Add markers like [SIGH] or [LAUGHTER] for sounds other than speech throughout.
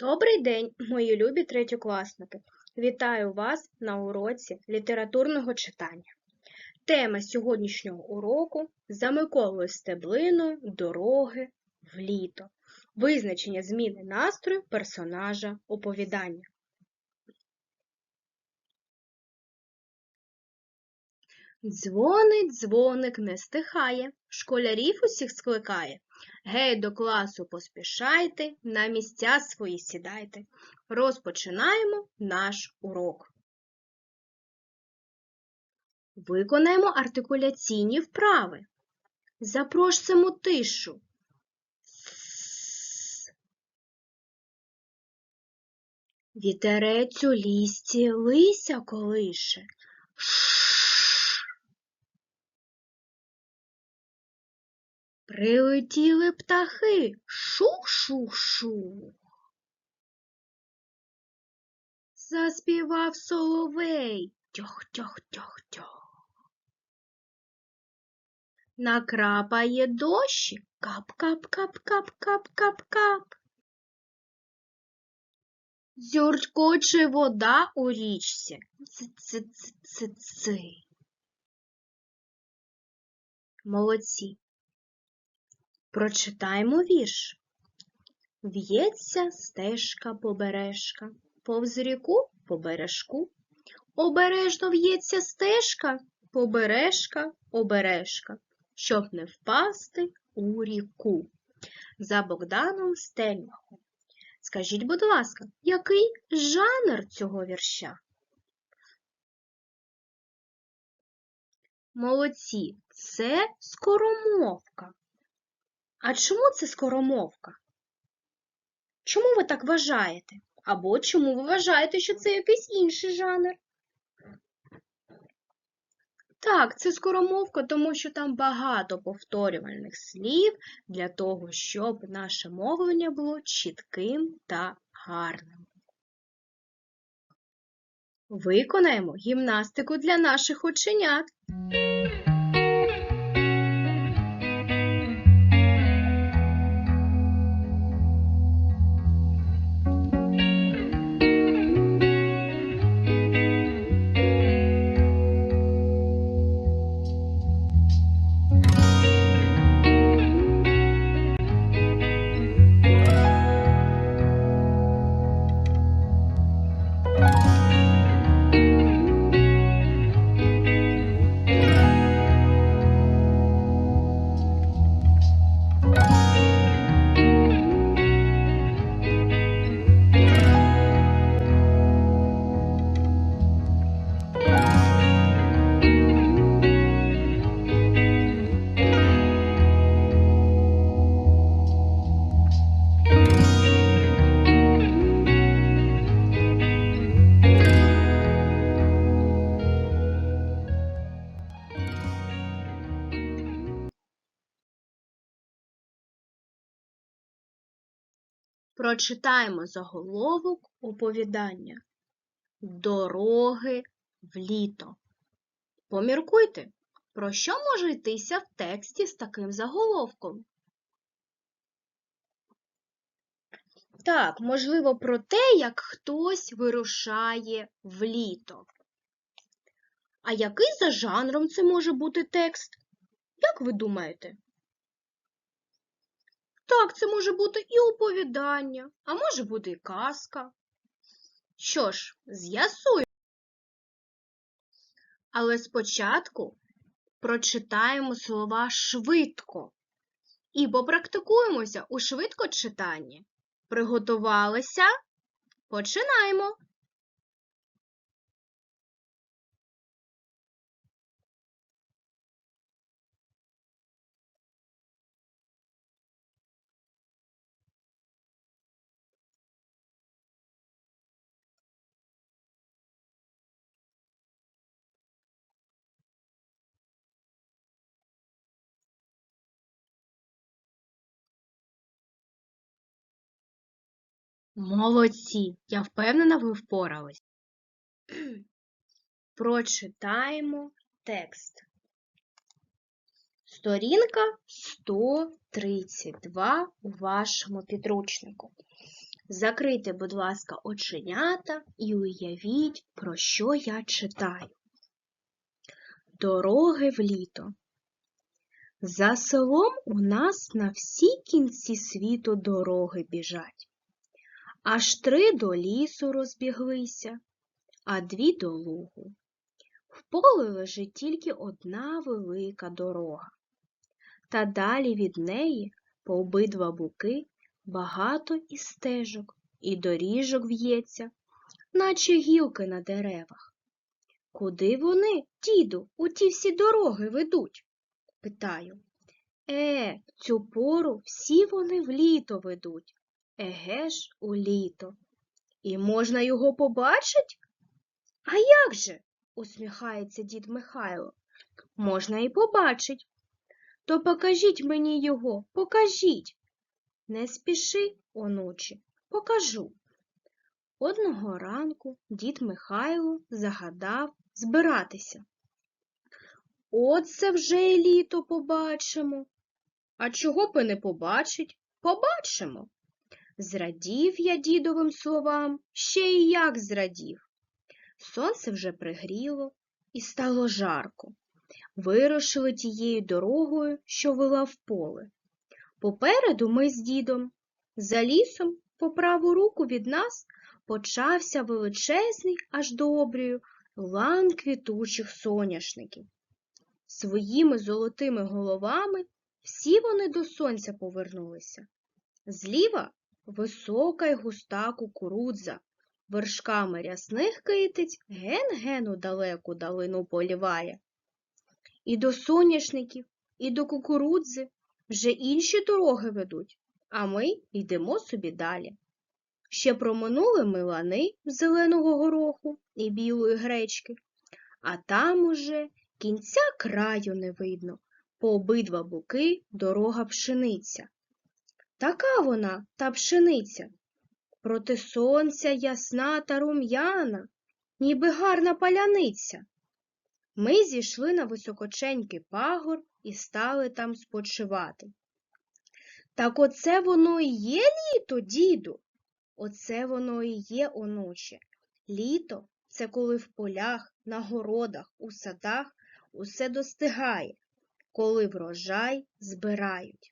Добрий день, мої любі третьокласники! Вітаю вас на уроці літературного читання. Тема сьогоднішнього уроку за Миколою Стеблиною Дороги в літо. Визначення зміни настрою персонажа оповідання. Дзвонить, дзвоник не стихає, школярів усіх скликає. Гей, до класу поспішайте, на місця свої сідайте. Розпочинаємо наш урок. Виконаємо артикуляційні вправи. Запрошуємо тишу. Вітерець у лісті лися колише. Прилетіли птахи. Шух-шух-шух. Заспівав соловей. Тьох-тьох-тьох-тьох. Накрапає дощик. Кап-кап-кап-кап-кап-кап-кап. Дзюркоче вода у річці. Ци-ци-ци-ци-ци. Молодці. Прочитаймо вірш. В'ється стежка побережка, повз ріку по бережку. Обережно в'ється стежка, побережка, обережка, щоб не впасти у ріку. За Богданом Стельмахом. Скажіть, будь ласка, який жанр цього вірша? Молодці, це скоромовка. А чому це скоромовка? Чому ви так вважаєте? Або чому ви вважаєте, що це якийсь інший жанр? Так, це скоромовка, тому що там багато повторювальних слів для того, щоб наше мовлення було чітким та гарним. Виконаємо гімнастику для наших ученят. Прочитаємо заголовок оповідання Дороги в літо. Поміркуйте, про що може йтися в тексті з таким заголовком? Так, можливо, про те, як хтось вирушає в літо. А який за жанром це може бути текст? Як ви думаєте? Так, це може бути і оповідання, а може бути і казка. Що ж, з'ясуємо. Але спочатку прочитаємо слова швидко і попрактикуємося у швидкочитанні. Приготувалися? Починаємо! Молодці! Я впевнена, ви впорались. [CLEARS THROAT] Прочитаємо текст. Сторінка 132 у вашому підручнику. Закрийте, будь ласка, оченята і уявіть, про що я читаю. Дороги в літо. За селом у нас на всі кінці світу дороги біжать. Аж три до лісу розбіглися, а дві до лугу. В полі лежить тільки одна велика дорога. Та далі від неї по обидва боки багато і стежок, і доріжок в'ється, наче гілки на деревах. Куди вони, діду, у ті всі дороги ведуть? питаю. Е, цю пору всі вони в літо ведуть. Еге ж, у літо. І можна його побачить? А як же? усміхається дід Михайло. Можна і побачить. То покажіть мені його, покажіть. Не спіши, онуче, покажу. Одного ранку дід Михайло загадав збиратися. От це вже і літо побачимо. А чого б і не побачить? Побачимо. Зрадів я дідовим словам, ще й як зрадів. Сонце вже пригріло і стало жарко. Вирушили тією дорогою, що вела в поле. Попереду ми з дідом. За лісом, по праву руку від нас, почався величезний, аж до обрію, лан квітучих соняшників. Своїми золотими головами всі вони до сонця повернулися. Зліва висока й густа кукурудза, вершками рясних китиць ген-ген у далеку далину поліває. І до соняшників, і до кукурудзи вже інші дороги ведуть, а ми йдемо собі далі. Ще проминули ми лани зеленого гороху і білої гречки, а там уже кінця краю не видно, по обидва боки дорога пшениця. Така вона, та пшениця, проти сонця ясна та рум'яна, ніби гарна паляниця. Ми зійшли на високоченький пагор і стали там спочивати. Так оце воно і є літо, діду. Оце воно і є, онуче. Літо це коли в полях, на городах, у садах усе достигає, коли врожай збирають.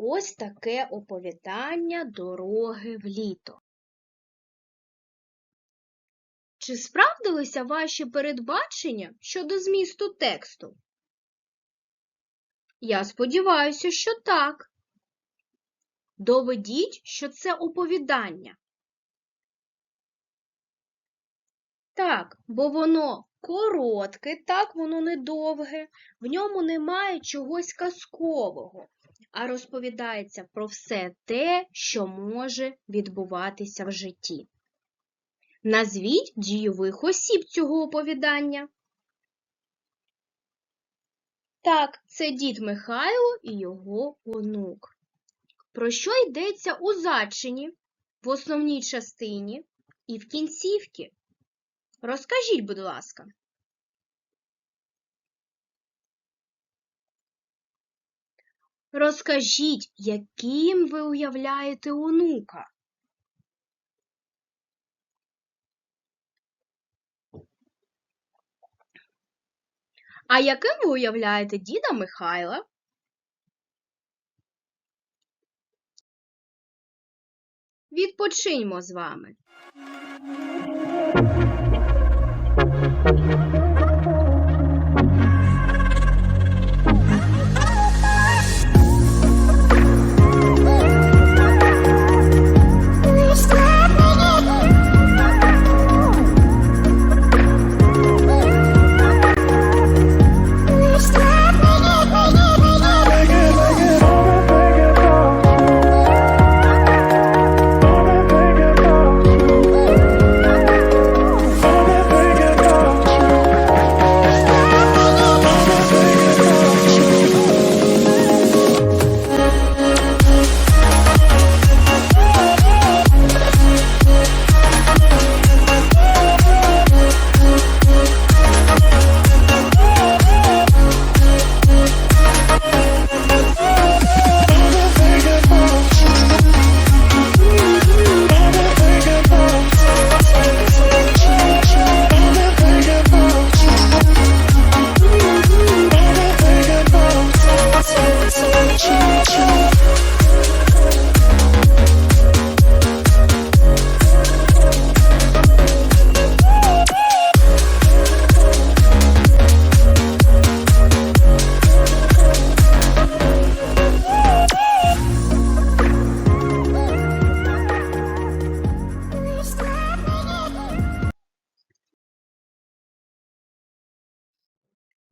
Ось таке оповідання дороги в літо. Чи справдилися ваші передбачення щодо змісту тексту? Я сподіваюся, що так. Доведіть, що це оповідання. Так, бо воно коротке, так, воно недовге, в ньому немає чогось казкового, а розповідається про все те, що може відбуватися в житті. Назвіть дійових осіб цього оповідання. Так, це дід Михайло і його онук. Про що йдеться у зачині, в основній частині і в кінцівці? Розкажіть, будь ласка. Розкажіть, яким ви уявляєте онука? А яким ви уявляєте діда Михайла? Відпочиньмо з вами.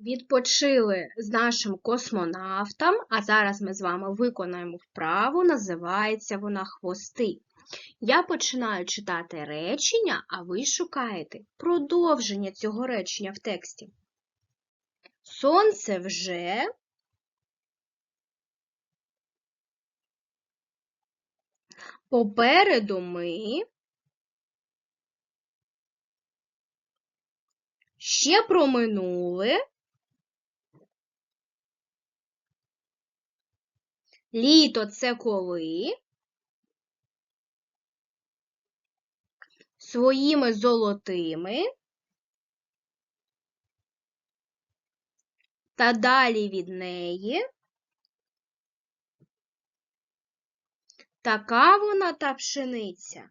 Відпочили з нашим космонавтом, а зараз ми з вами виконаємо вправу, називається вона хвости. Я починаю читати речення, а ви шукаєте продовження цього речення в тексті. Сонце вже попереду ми ще проминули літо це коли своїми золотими та далі від неї така вона та пшениця.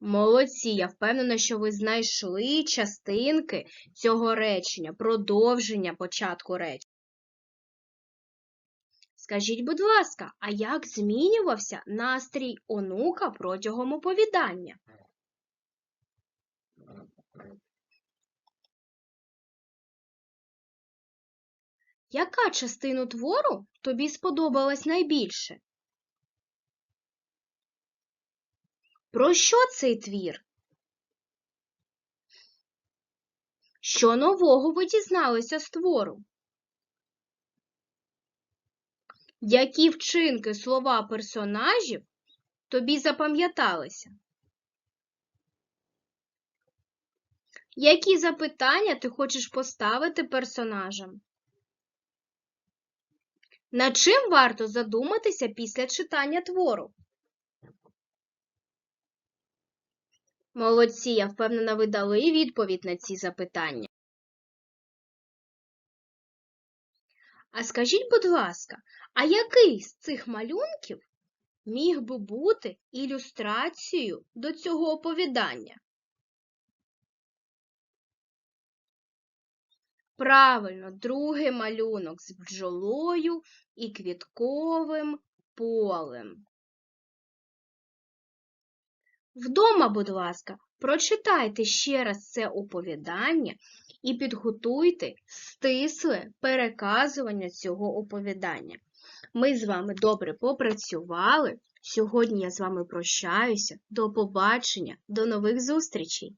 Молодці, я впевнена, що ви знайшли частинки цього речення, продовження початку речення. Скажіть, будь ласка, а як змінювався настрій онука протягом оповідання? Яка частина твору тобі сподобалась найбільше? Про що цей твір? Що нового ви дізналися з твору? Які вчинки слова персонажів тобі запам'яталися? Які запитання ти хочеш поставити персонажам? Над чим варто задуматися після читання твору? Молодці, я впевнена, ви дали відповідь на ці запитання. А скажіть, будь ласка, а який з цих малюнків міг би бути ілюстрацією до цього оповідання? Правильно, другий малюнок з бджолою і квітковим полем. Вдома, будь ласка, прочитайте ще раз це оповідання і підготуйте стисле переказування цього оповідання. Ми з вами добре попрацювали. Сьогодні я з вами прощаюся. До побачення, до нових зустрічей!